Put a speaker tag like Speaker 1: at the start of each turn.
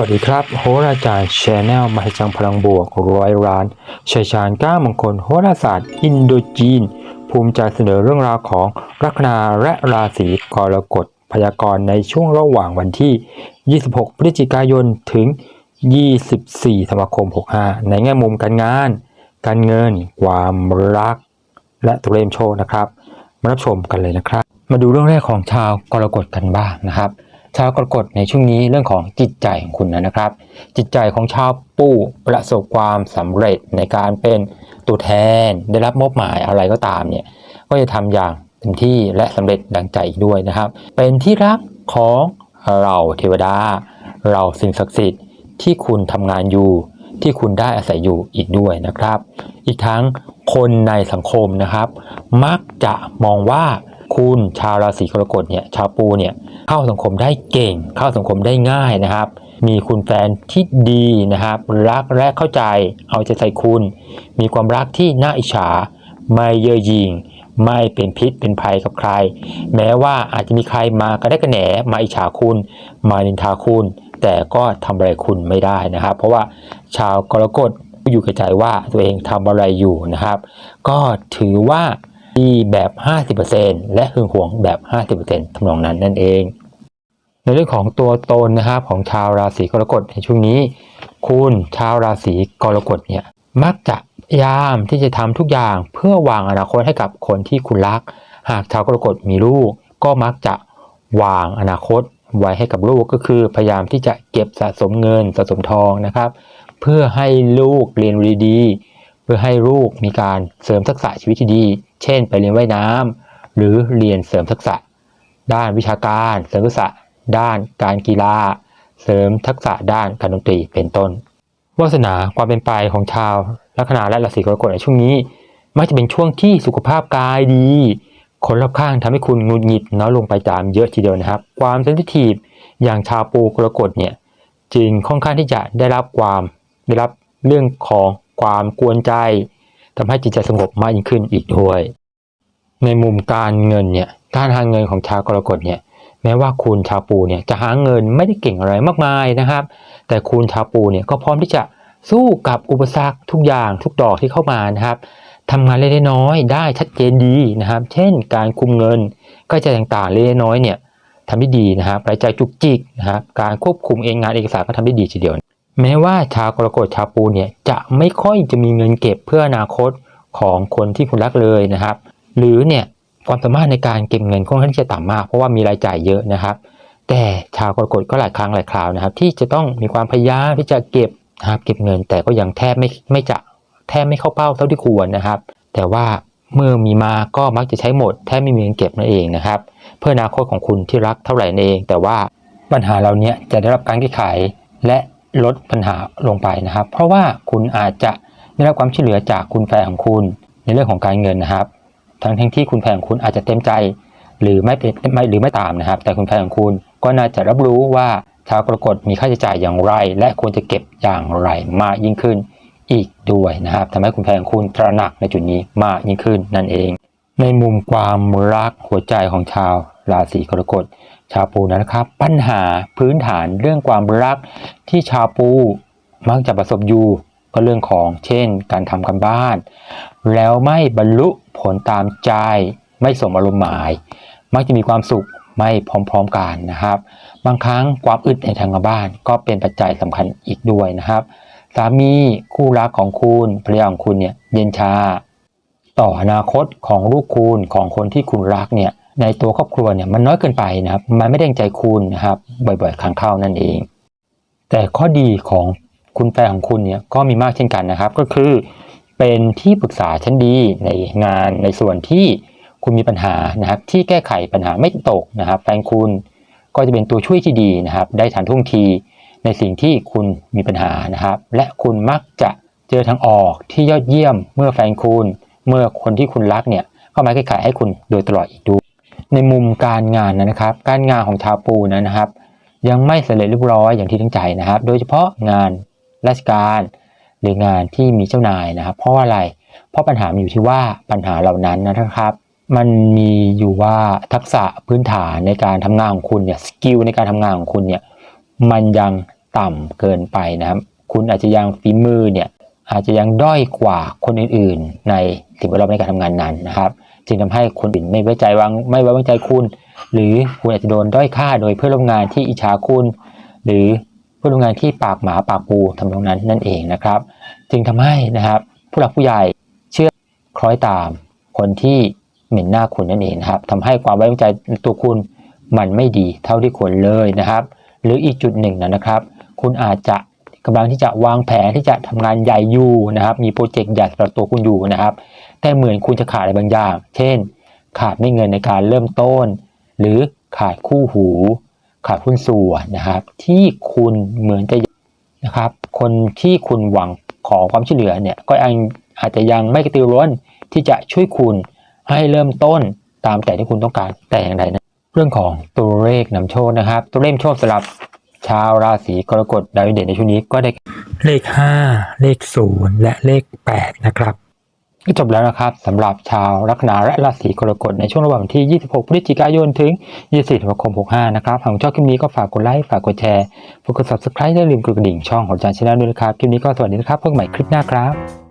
Speaker 1: วัสดีครับ โหราจารย์ชแนลมหิจังพลังบวกร้อยร้านชัยชาญก้ามงคลโหราศาสตร์ อินโดจีน ภูมิใจเสนอเรื่องราวของลัคนาและราศีกรกฎพยากรณ์ในช่วงระหว่างวันที่ 26 พฤศจิกายนถึง 24 ธันวาคม 65 ในแง่มุมการงาน การเงิน ความรัก และตัวเลขโชคนะครับ มารับชมกันเลยนะครับ มาดูเรื่องแรกของชาวกรกฎกันบ้างนะครับ ชาวกรกฎในช่วงนี้เรื่องของจิตใจของคุณนะครับ จิตใจของชาวปู้ประสบความสำเร็จในการเป็นตัวแทนได้รับมอบหมายอะไรก็ตามเนี่ยก็จะทำอย่างเต็มที่และสำเร็จดังใจอีกด้วยนะครับ เป็นที่รักของเราเทวดา เราสิ่งศักดิ์สิทธิ์ที่คุณทำงานอยู่ที่คุณได้อาศัยอยู่อีกด้วยนะครับ อีกทั้งคนในสังคมนะครับ มักจะมองว่า คุณชาวราศีกรกฎเนี่ยชาวปูเนี่ยเข้าสังคมได้เก่ง เข้าสังคมได้ง่ายนะครับ มีคุณแฟนที่ดีนะครับ รักและเข้าใจเอาใจใส่คุณ มีความรักที่น่าอิจฉาไม่เย่อหยิ่งไม่เป็นพิษเป็นภัยกับใคร แม้ว่าอาจจะมีใครมากระได้กระแหนมาอิจฉาคุณ มานินทาคุณ แต่ก็ทำอะไรคุณไม่ได้นะครับ เพราะว่าชาวกรกฎอยู่กับใจว่าตัวเองทำอะไรอยู่นะครับ ก็ถือว่า ดีแบบ 50%และหึงหวงแบบ 50%ทำนองนั้นนั่นเอง ในเรื่องของตัวตนนะครับของชาวราศีกรกฎในช่วงนี้ คุณชาวราศีกรกฎเนี่ยมักจะพยายามที่จะทำทุกอย่างเพื่อวางอนาคตให้กับคนที่คุณรัก หากชาวกรกฎมีลูก ก็มักจะวางอนาคตไว้ให้กับลูกก็คือพยายามที่จะเก็บสะสมเงินสะสมทองนะครับ เพื่อให้ลูกเรียนดี เพื่อให้ลูกมีการเสริมทักษะชีวิตที่ดี เช่น ไปเรียนว่ายน้ำหรือเรียนเสริมทักษะ ด้านวิชาการ เสริมทักษะ ด้านการกีฬา เสริมทักษะด้านการดนตรีเป็นต้นวาสนาความเป็นไปของชาวลัคนาและราศีกรกฎในช่วงนี้ มักจะเป็นช่วงที่สุขภาพกายดี คนรอบข้างทำให้คุณงุดหงิดน้อยลงไปตามเยอะทีเดียวนะครับ ความเซนซิทีฟอย่างชาวปูกรกฎเนี่ยจึงค่อนข้างที่จะได้รับความได้รับเรื่องของความกวนใจ ทำให้จิตใจสงบมากยิ่งขึ้นอีกด้วย ในมุมการเงินเนี่ยการหาเงินของชาวกรกฎเนี่ยแม้ว่าคุณชาวปูเนี่ยจะหาเงินไม่ได้เก่งอะไรมากมายนะครับ แต่คุณชาวปูเนี่ยก็พร้อมที่จะสู้กับอุปสรรคทุกอย่างทุกดอกที่เข้ามานะครับทำงานเล็กๆน้อยๆได้ชัดเจนดีนะครับ เช่น การคุมเงินก็จะต่างๆเล็กๆน้อยเนี่ยทำได้ดีนะครับรายจ่ายจุกจิกนะครับการควบคุมเองงานเอกสารก็ทำได้ดีทีเดียว แม้ว่าชาวกรกฎชาวปูเนี่ยจะไม่ค่อยจะมีเงินเก็บเพื่ออนาคตของคนที่คุณรักเลยนะครับ หรือเนี่ยความสามารถในการเก็บเงินค่อนข้างจะต่ำมาก เพราะว่ามีรายจ่ายเยอะนะครับ แต่ชาวกรกฎก็หลายครั้งหลายคราวนะครับ ที่จะต้องมีความพยายามที่จะเก็บนะครับเก็บเงิน แต่ก็ยังแทบไม่ไม่จะแทบไม่เข้าเป้าเท่าที่ควรนะครับ แต่ว่าเมื่อมีมาก็มักจะใช้หมดแทบไม่มีเงินเก็บนั่นเองนะครับ เพื่ออนาคตของคุณที่รักเท่าไหร่นั่นเอง แต่ว่าปัญหาเหล่านี้จะได้รับการแก้ไขและ ลดปัญหาลงไปนะครับ เพราะว่าคุณอาจจะได้รับความช่วยเหลือจากคุณแฟนของคุณในเรื่องของการเงินนะครับ ทั้งทั้งที่คุณแฟนของคุณอาจจะเต็มใจ หรือไม่เป็นไม่หรือไม่ตามนะครับ แต่คุณแฟนของคุณก็น่าจะรับรู้ว่าชาวกรกฎมีค่าใช้จ่ายอย่างไร และควรจะเก็บอย่างไรมากยิ่งขึ้นอีกด้วยนะครับทำให้คุณแฟนของคุณตระหนักในจุดนี้มากยิ่งขึ้นนั่นเอง ในมุมความรักหัวใจของชาวราศีกรกฎ ชาวปูนะครับ ปัญหาพื้นฐานเรื่องความรักที่ชาวปูมักจะประสบอยู่ก็เรื่องของเช่น การทำกันบ้าน แล้วไม่บรรลุผลตามใจ ไม่สมอารมณ์หมาย มักจะมีความสุขไม่พร้อมๆกันนะครับ บางครั้งความอึดในทางบ้าน ก็เป็นปัจจัยสำคัญอีกด้วยนะครับ สามีคู่รักของคุณภรรยาของคุณเนี่ยเย็นชา ต่ออนาคตของลูกคุณของคนที่คุณรักเนี่ย ในตัวครอบครัวเนี่ยมันน้อยเกินไปนะครับ มันไม่ได้ใจคุณนะครับ บ่อยๆครั้งเข้านั่นเอง แต่ข้อดีของคุณแฟนของคุณเนี่ยก็มีมากเช่นกันนะครับ ก็คือเป็นที่ปรึกษาชั้นดีในงานในส่วนที่คุณมีปัญหานะครับ ที่แก้ไขปัญหาไม่ตกนะครับ แฟนคุณก็จะเป็นตัวช่วยที่ดีนะครับ ได้ทันท่วงทีในสิ่งที่คุณมีปัญหานะครับ และคุณมักจะเจอทางออกที่ยอดเยี่ยมเมื่อแฟนคุณ เมื่อคนที่คุณรักเนี่ยเข้ามาแก้ไขให้คุณโดยตลอดอีกด้วย ในมุมการงานนะครับ การงานของชาวปูนะครับ ยังไม่สำเร็จเรียบร้อยอย่างที่ตั้งใจนะครับ โดยเฉพาะงานราชการหรืองานที่มีเจ้านายนะครับ เพราะว่าอะไร เพราะปัญหาอยู่ที่ว่าปัญหาเหล่านั้นนะครับ มันมีอยู่ว่าทักษะพื้นฐานในการทำงานของคุณเนี่ยสกิลในการทำงานของคุณเนี่ยมันยังต่ำเกินไปนะครับ คุณอาจจะยังฝีมือเนี่ยอาจจะยังด้อยกว่าคนอื่นๆ ในสิ่งแวดล้อมในการทำงานนั้นนะครับ จึงทำให้คนอื่นไม่ไว้ใจวางไม่ไว้วางใจคุณ หรือคุณอาจจะโดนด้อยค่าโดยเพื่อนร่วมงานที่อิจฉาคุณ หรือเพื่อนร่วมงานที่ปากหมาปากปูทำตรงนั้นนั่นเองนะครับ จึงทำให้นะครับ ผู้หลักผู้ใหญ่เชื่อคล้อยตามคนที่เหม็นหน้าคุณนั่นเองนะครับทำให้ความไว้วางใจตัวคุณมันไม่ดีเท่าที่ควรเลยนะครับ หรืออีกจุดหนึ่งนะครับ คุณอาจจะกำลังที่จะวางแผนที่จะทำงานใหญ่อยู่นะครับ มีโปรเจกต์ใหญ่สำหรับตัวคุณอยู่นะครับ แต่เหมือนคุณจะขาดอะไรบางอย่าง เช่น ขาดไม่เงินในการเริ่มต้น หรือขาดคู่หู ขาดหุ้นส่วนนะครับ ที่คุณเหมือนจะนะครับ คนที่คุณหวังขอความช่วยเหลือเนี่ยก็อาจจะยังไม่กระตือร้นที่จะช่วยคุณให้เริ่มต้นตามแต่ที่คุณต้องการแต่อย่างใดนะเรื่องของตัวเลขนำโชคนะครับ ตัวเลขโชคสำหรับชาวราศีกรกฎดาวเด่นในช่วงนี้ก็ได้เลข 5 เลข 0 และเลข 8 นะครับ ก็จบแล้วนะครับสำหรับชาวลัคนาและราศีกรกฎในช่วงระหว่างวันที่ 26 พฤศจิกายนถึง 24ธันวาคม 65 นะครับหากชอบคลิปนี้ก็ฝากกดไลค์ฝากกดแชร์ฝากกด subscribe และลืมกดกระดิ่งช่องของจานชาแนลด้วยนะครับคลิปนี้ก็สวัสดีนะครับพบกันใหม่คลิปหน้าครับ